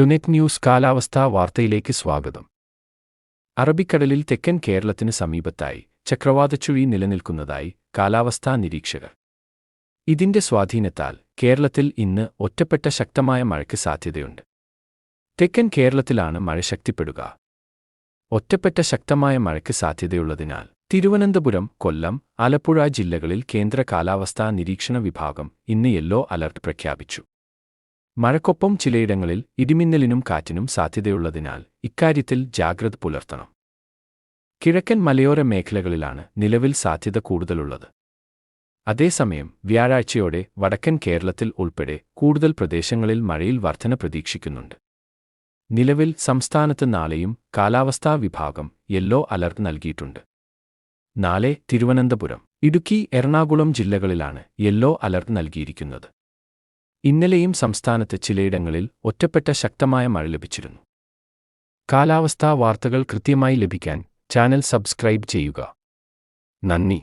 ടുനെറ്റ് news കാലാവസ്ഥാ വാർത്തയിലേക്ക് സ്വാഗതം. അറബിക്കടലിൽ തെക്കൻ കേരളത്തിന് സമീപത്തായി ചക്രവാതച്ചുഴി നിലനിൽക്കുന്നതായി കാലാവസ്ഥാ നിരീക്ഷകർ. ഇതിന്റെ സ്വാധീനത്താൽ കേരളത്തിൽ ഇന്ന് ഒറ്റപ്പെട്ട ശക്തമായ മഴയ്ക്ക് സാധ്യതയുണ്ട്. തെക്കൻ കേരളത്തിലാണ് മഴ ശക്തിപ്പെടുക. ഒറ്റപ്പെട്ട ശക്തമായ മഴയ്ക്ക് സാധ്യതയുള്ളതിനാൽ തിരുവനന്തപുരം കൊല്ലം ആലപ്പുഴ ജില്ലകളിൽ കേന്ദ്ര കാലാവസ്ഥാ നിരീക്ഷണ വിഭാഗം ഇന്ന് യെല്ലോ അലർട്ട് പ്രഖ്യാപിച്ചു. മഴക്കൊപ്പം ചിലയിടങ്ങളിൽ ഇടിമിന്നലിനും കാറ്റിനും സാധ്യതയുള്ളതിനാൽ ഇക്കാര്യത്തിൽ ജാഗ്രത പുലർത്തണം. കിഴക്കൻ മലയോര മേഖലകളിലാണ് നിലവിൽ സാധ്യത കൂടുതലുള്ളത്. അതേസമയം വ്യാഴാഴ്ചയോടെ വടക്കൻ കേരളത്തിൽ ഉൾപ്പെടെ കൂടുതൽ പ്രദേശങ്ങളിൽ മഴയിൽ വർധന പ്രതീക്ഷിക്കുന്നുണ്ട്. നിലവിൽ സംസ്ഥാനത്ത് നാളെയും കാലാവസ്ഥാ വിഭാഗം യെല്ലോ അലർട്ട് നൽകിയിട്ടുണ്ട്. നാളെ തിരുവനന്തപുരം ഇടുക്കി എറണാകുളം ജില്ലകളിലാണ് യെല്ലോ അലർട്ട് നൽകിയിരിക്കുന്നത്. ഇന്നലെയും സംസ്ഥാനത്ത് ചിലയിടങ്ങളിൽ ഒറ്റപ്പെട്ട ശക്തമായ മഴ ലഭിച്ചിരുന്നു. കാലാവസ്ഥാ വാർത്തകൾ കൃത്യമായി ലഭിക്കാൻ ചാനൽ സബ്സ്ക്രൈബ് ചെയ്യുക. നന്ദി.